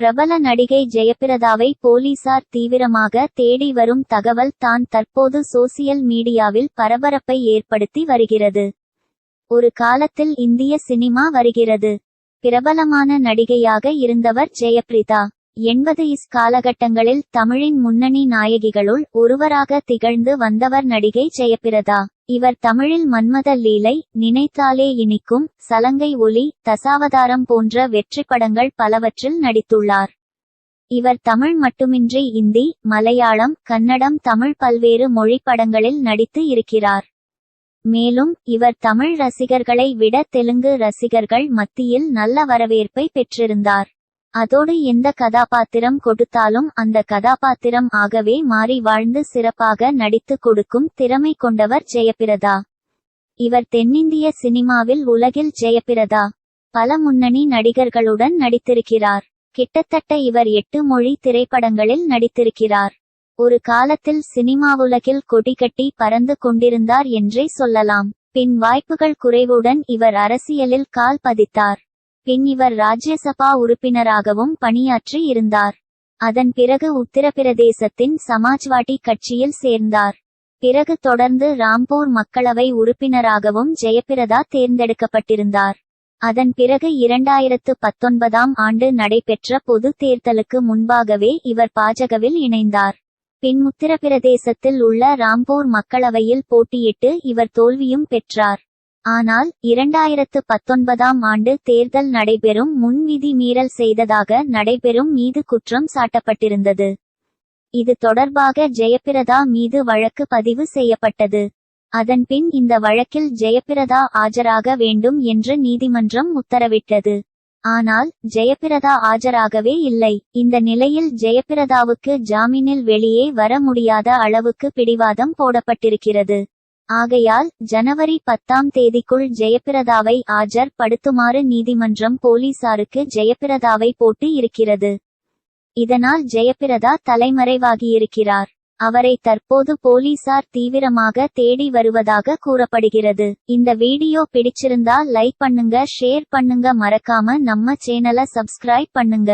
பிரபல நடிகை ஜெயபிரதாவை போலீசார் தீவிரமாக தேடி வரும் தகவல் தான் தற்போது சோசியல் மீடியாவில் பரபரப்பை ஏற்படுத்தி வருகிறது. ஒரு காலத்தில் இந்திய சினிமா வருகிறது. பிரபலமான நடிகையாக இருந்தவர் ஜெயபிரதா எண்பது இஸ் காலகட்டங்களில் தமிழின் முன்னணி நாயகிகளுள் ஒருவராக திகழ்ந்து வந்தவர் நடிகை ஜெயபிரதா. இவர் தமிழில் மன்மத லீலை நினைத்தாலே இனிக்கும் சலங்கை ஒலி தசாவதாரம் போன்ற வெற்றி படங்கள் பலவற்றில் நடித்துள்ளார். இவர் தமிழ் மட்டுமின்றி இந்தி மலையாளம் கன்னடம் தமிழ் பல்வேறு மொழி படங்களில் நடித்து இருக்கிறார். மேலும் இவர் தமிழ் ரசிகர்களை விட தெலுங்கு ரசிகர்கள் மத்தியில் நல்ல வரவேற்பை பெற்றிருந்தார். அதோடு எந்த கதாபாத்திரம் கொடுத்தாலும் அந்த கதாபாத்திரம் ஆகவே மாறி வாழ்ந்து சிறப்பாக நடித்து கொடுக்கும் திறமை கொண்டவர் ஜெயபிரதா. இவர் தென்னிந்திய சினிமாவில் உலகில் ஜெயபிரதா. பல முன்னணி நடிகர்களுடன் நடித்திருக்கிறார். கிட்டத்தட்ட இவர் எட்டு மொழி திரைப்படங்களில் நடித்திருக்கிறார். ஒரு காலத்தில் சினிமாவுலகில் கொடிகட்டி பறந்து கொண்டிருந்தார் என்றே சொல்லலாம். பின் வாய்ப்புகள் குறைவுடன் இவர் அரசியலில் கால் பதித்தார். பின் இவர் ராஜ்யசபா உறுப்பினராகவும் பணியாற்றி இருந்தார். அதன் பிறகு உத்தரப்பிரதேசத்தின் சமாஜ்வாடி கட்சியில் சேர்ந்தார். பிறகு தொடர்ந்து ராம்பூர் மக்களவை உறுப்பினராகவும் ஜெயபிரதா தேர்ந்தெடுக்கப்பட்டிருந்தார். அதன் பிறகு இரண்டாயிரத்து பத்தொன்பதாம் ஆண்டு நடைபெற்ற பொது தேர்தலுக்கு முன்பாகவே இவர் பாஜகவில் இணைந்தார். பின் உத்தரப்பிரதேசத்தில் உள்ள ராம்பூர் மக்களவையில் போட்டியிட்டு இவர் தோல்வியும் பெற்றார். ஆனால் இரண்டாயிரத்து பத்தொன்பதாம் ஆண்டு தேர்தல் நடைபெறும் முன்விதி மீறல் செய்ததாக நடைபெறும் மீது குற்றம் சாட்டப்பட்டிருந்தது. இது தொடர்பாக ஜெயபிரதா மீது வழக்கு பதிவு செய்யப்பட்டது. அதன்பின் இந்த வழக்கில் ஜெயபிரதா ஆஜராக வேண்டும் என்று நீதிமன்றம் உத்தரவிட்டது. ஆனால் ஜெயபிரதா ஆஜராகவே இல்லை. இந்த நிலையில் ஜெயபிரதாவுக்கு ஜாமீனில் வெளியே வர முடியாத அளவுக்கு பிடிவாதம் போடப்பட்டிருக்கிறது. ஆகையால் ஜனவரி பத்தாம் தேதிக்குள் ஜெயபிரதாவை ஆஜர் படுத்துமாறு நீதிமன்றம் போலீசாருக்கு ஜெயபிரதாவை போட்டு இருக்கிறது. இதனால் ஜெயபிரதா தலைமறைவாகியிருக்கிறார். அவரை தற்போது போலீசார் தீவிரமாக தேடி வருவதாக கூறப்படுகிறது. இந்த வீடியோ பிடிச்சிருந்தா லைக் பண்ணுங்க ஷேர் பண்ணுங்க மறக்காம நம்ம சேனலை சப்ஸ்கிரைப் பண்ணுங்க.